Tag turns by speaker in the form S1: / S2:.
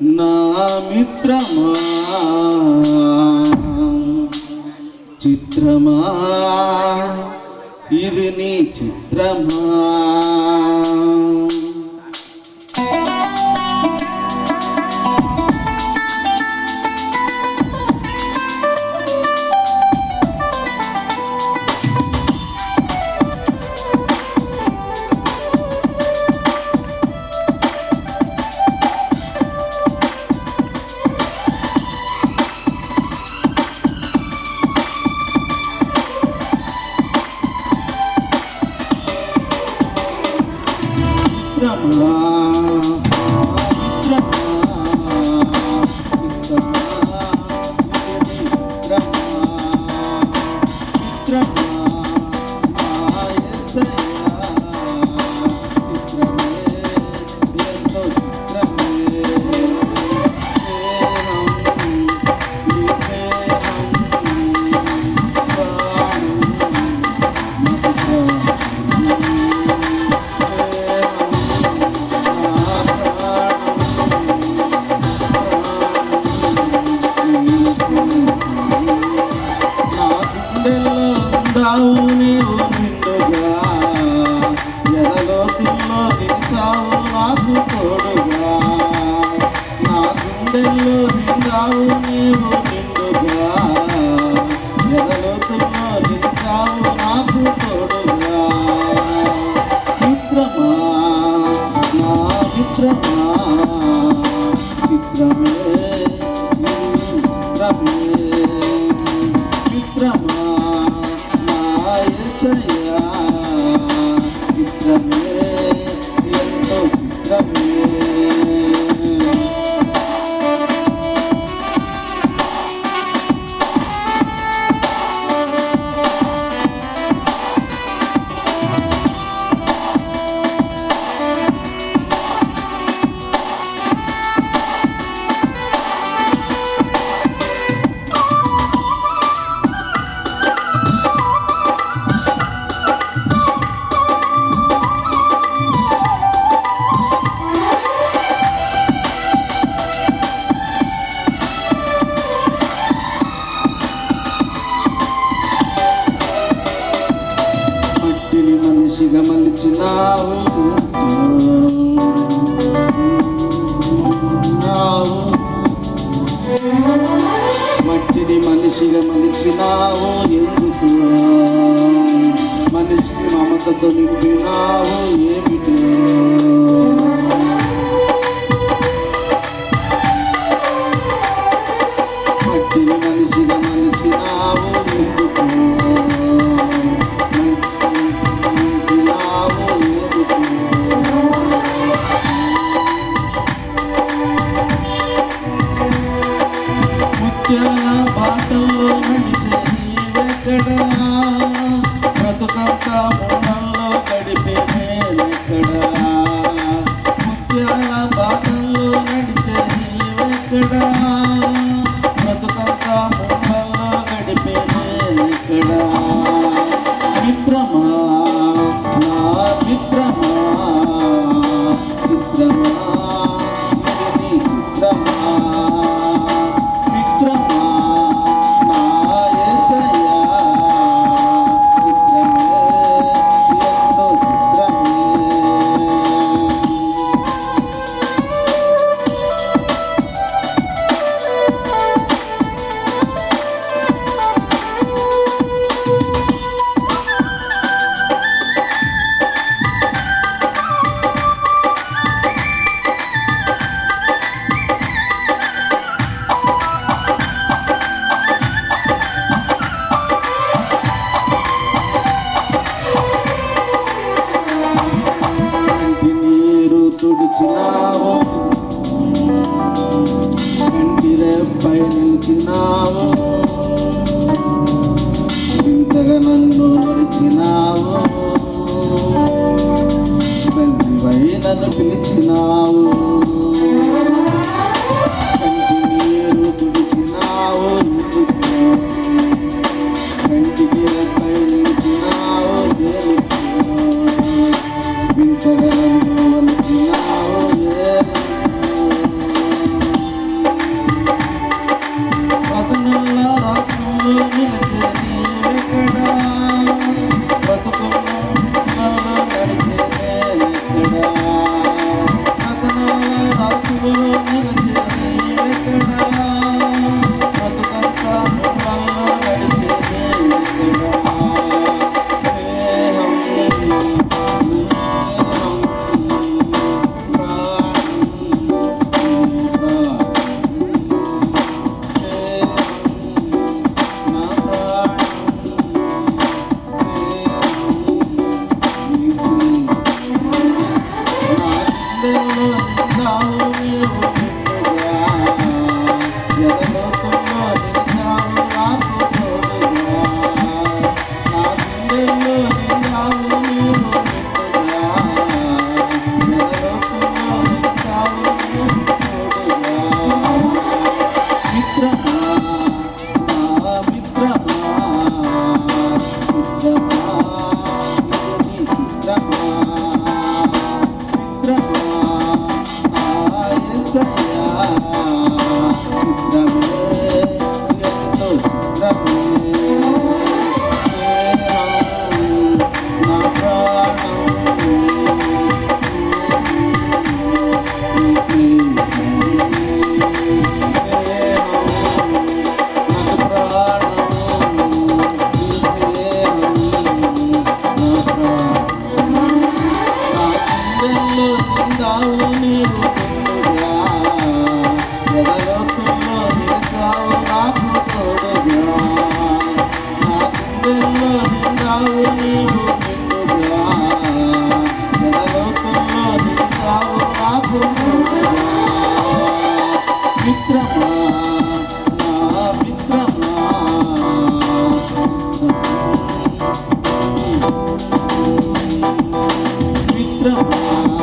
S1: నా మిత్రమా? చిత్రమా? ఇది నీ చిత్రమా? ラムは লাউনি সত বিনা হয়ে నన్ను విడిచినావు తండ్రివై నన్ను పిలిచినావు? కంటి నీరు పిలిచినావు down Krishna.